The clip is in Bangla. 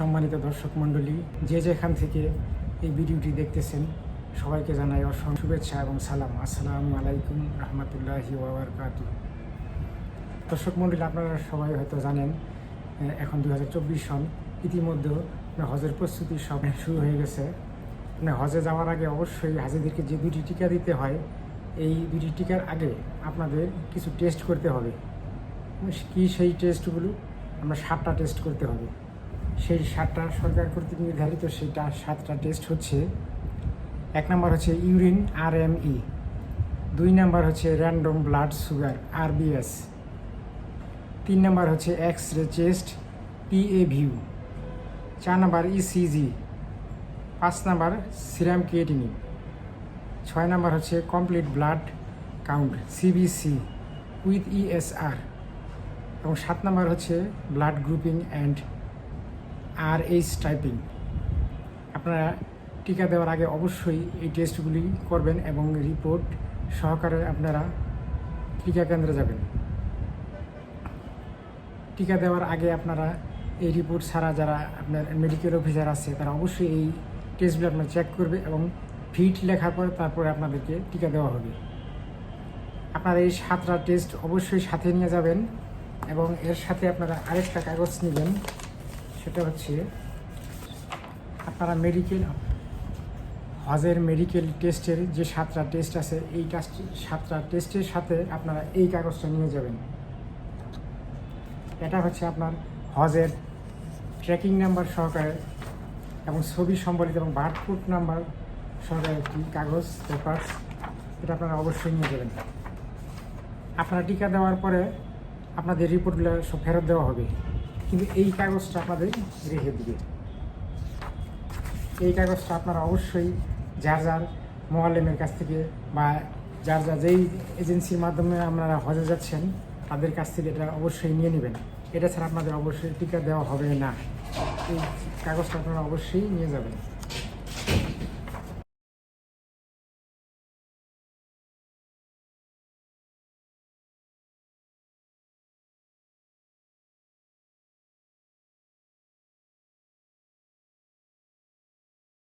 সম্মানিত দর্শক মণ্ডলী, যে যেখান থেকে এই ভিডিওটি দেখতেছেন, সবাইকে জানাই অসংখ্য শুভেচ্ছা এবং সালাম। আসসালামু আলাইকুম রহমতুল্লাহি ওবরকাতু দর্শক মণ্ডলী, আপনারা সবাই হয়তো জানেন এখন দু হাজার চব্বিশ সন। ইতিমধ্যে হজের প্রস্তুতি সব শুরু হয়ে গেছে। মানে হজে যাওয়ার আগে অবশ্যই হাজিদেরকে যে দুটি টিকা দিতে হয়, এই দুটি টিকার আগে আপনাদের কিছু টেস্ট করতে হবে। কি সেই টেস্টগুলো? আমরা সাতটা টেস্ট করতে হবে। সেই সাতটা সরকার কর্তৃক নির্ধারিত সেটা সাতটা টেস্ট হচ্ছে। এক নম্বর হচ্ছে ইউরিন আর এম ই দুই নাম্বার হচ্ছে র্যান্ডম ব্লাড সুগার আর আরবিএস তিন নাম্বার হচ্ছে X ray chest PA view চার নাম্বার ইসিজি পাঁচ নাম্বার সিরাম ক্রিয়েটিনি ছয় নাম্বার হচ্ছে complete blood count CBC with ESR এবং সাত নাম্বার হচ্ছে blood grouping and R H typing আপনারা টিকা দেওয়ার আগে অবশ্যই এই টেস্টগুলি করবেন এবং রিপোর্ট সহকারে আপনারা টিকা কেন্দ্রে যাবেন। টিকা দেওয়ার আগে আপনারা এই রিপোর্ট ছাড়া যারা আপনার মেডিকেল অফিসার আছে, তারা অবশ্যই এই টেস্টগুলো আপনার চেক করবে এবং ফিট লেখার পরে তারপরে আপনাদেরকে টিকা দেওয়া হবে। আপনারা এই সাতটা টেস্ট অবশ্যই সাথে নিয়ে যাবেন এবং এর সাথে আপনারা আরেকটা কাগজ নেবেন। সেটা হচ্ছে আপনারা মেডিকেল হজের মেডিকেল টেস্টের যে সাতটা টেস্ট আছে, এই টেস্ট সাতটা টেস্টের সাথে আপনারা এই কাগজটা নিয়ে যাবেন। এটা হচ্ছে আপনার হজের ট্র্যাকিং নাম্বার সহকারে এবং ছবি সম্বলিত এবং বারকোড নাম্বার সহকারে একটি কাগজ পেপার এটা আপনারা অবশ্যই নিয়ে যাবেন। আপনারা টিকা দেওয়ার পরে আপনাদের রিপোর্টগুলো সব ফেরত দেওয়া হবে। কিন্তু এই কাগজটা আপনাদের রেখে দিবে। এই কাগজটা আপনারা অবশ্যই যার যার মোয়াল্লেমের কাছ থেকে বা যার যা যেই এজেন্সির মাধ্যমে আপনারা হজে যাচ্ছেন, তাদের কাছ থেকে এটা অবশ্যই নিয়ে নেবেন। এটা ছাড়া আপনাদের অবশ্যই টিকা দেওয়া হবে না। এই কাগজটা আপনারা অবশ্যই নিয়ে যাবেন।